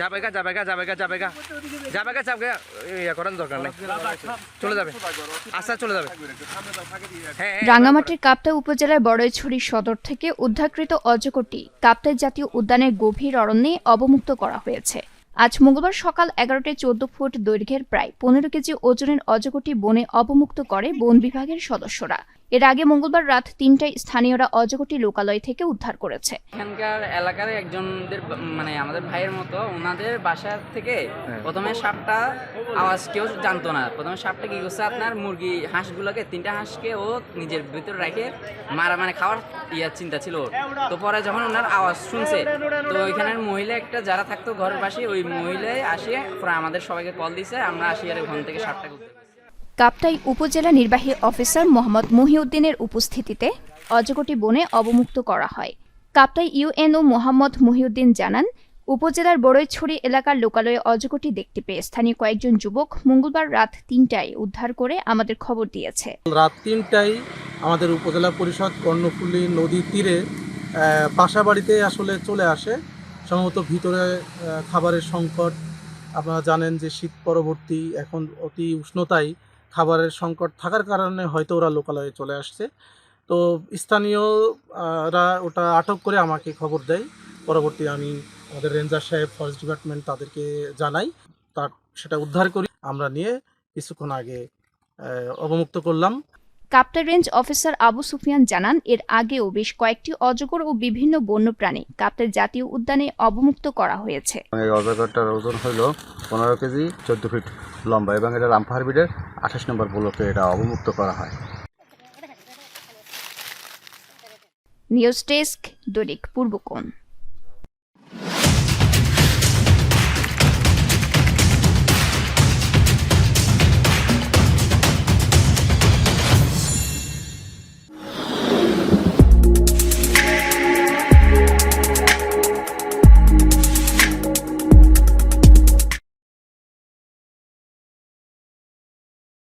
যাবে গা যাবে গা যাবে গা যাবে গা যাবে গা যাবে গা ইয়া করার দরকার চলে যাবে। আচ্ছা চলে যাবে। হ্যাঁ হ্যাঁ, রাঙ্গামাটির কাপ্তাই উপজেলার বড়ইছড়ি সদর থেকে উদ্ধারকৃত অজগরটি কাপ্তাই জাতীয় উদ্যানের গভীর অরণ্যে অবমুক্ত করা হয়েছে। আজ মঙ্গলবার সকাল এগারোটায় চোদ্দ ফুট দৈর্ঘ্যের প্রায় পনেরো কেজি ওজনের অজগরটি বনে অবমুক্ত করে বন বিভাগের সদস্যরা। এর আগে মঙ্গলবার রাত তিনটায় স্থানীয়রা অজগরটি লোকালয় থেকে উদ্ধার করেছে। এখানকার এলাকার একজনদের মানে আমাদের ভাইয়ের মতো ওনাদের বাসা থেকে প্রথমে সাপটা আওয়াজ কেউ জানতো না। প্রথমে সাপটা কি করছে? আপনার মুরগি হাঁসগুলোকে তিনটা হাঁসকে ও নিজের ভিতরে রেখে মারা মানে খাওয়ার ইয়ার চিন্তা ছিল ওর। তো পরে যখন ওনার আওয়াজ শুনছে তো ওইখানের মহিলা একটা যারা থাকতো ঘরের পাশে ওই মহিলাই আসে পরে আমাদের সবাইকে কল দিছে আমরা আসি আর ওখান থেকে সাপটা করতে কাপ্তাই উপজেলা নির্বাহী অফিসার মোহাম্মদ মহিউদ্দিনের উপস্থিতিতে অজগরটি বনে অবমুক্ত করা হয়। কাপ্তাই ইউএনও মোহাম্মদ মহিউদ্দিন জানান, উপজেলার বড়ইছড়ি এলাকার লোকালয়ে অজগরটি দেখতে পেয়ে স্থানীয় কয়েকজন যুবক মঙ্গলবার রাত তিনটায় উদ্ধার করে আমাদের খবর দিয়েছে। রাত তিনটায় আমাদের উপজেলা পরিষদ কর্ণফুলী নদীর তীরে বাসা বাড়িতে আসলে চলে আসে। সম্ভবত ভিতরে খাবারের সংকট। আপনারা জানেন যে শীত পরবর্তী এখন অতি উষ্ণতায় খাবারের সংকট থাকার কারণে হয়তো ওরা লোকালয়ে চলে আসছে। তো স্থানীয়রা ওটা আটক করে আমাকে খবর দেয়। পরবর্তী আমি আমাদের রেঞ্জার সাহেব ফরেস্ট ডিপার্টমেন্ট তাদেরকে জানাই। তার সেটা উদ্ধার করি। আমরা নিয়ে কিছুক্ষণ আগে অবমুক্ত করলাম। কাপ্তাই রেঞ্জ অফিসার আবু সুফিয়ান জানান এর আগেও বেশ কয়েকটি অজগর ও বিভিন্ন বন্যপ্রাণী কাপ্তাই জাতীয় উদ্যানে অবমুক্ত করা হয়েছে। এই অজগরটার ওজন হলো পনেরো কেজি চোদ্দ ফিট লম্বা এবং এটা রামপাহাড় বিডের আঠাশ নম্বর ব্লকে এটা অবমুক্ত করা হয়। নিউজ ডেস্ক দৈনিক পূর্বকোণ।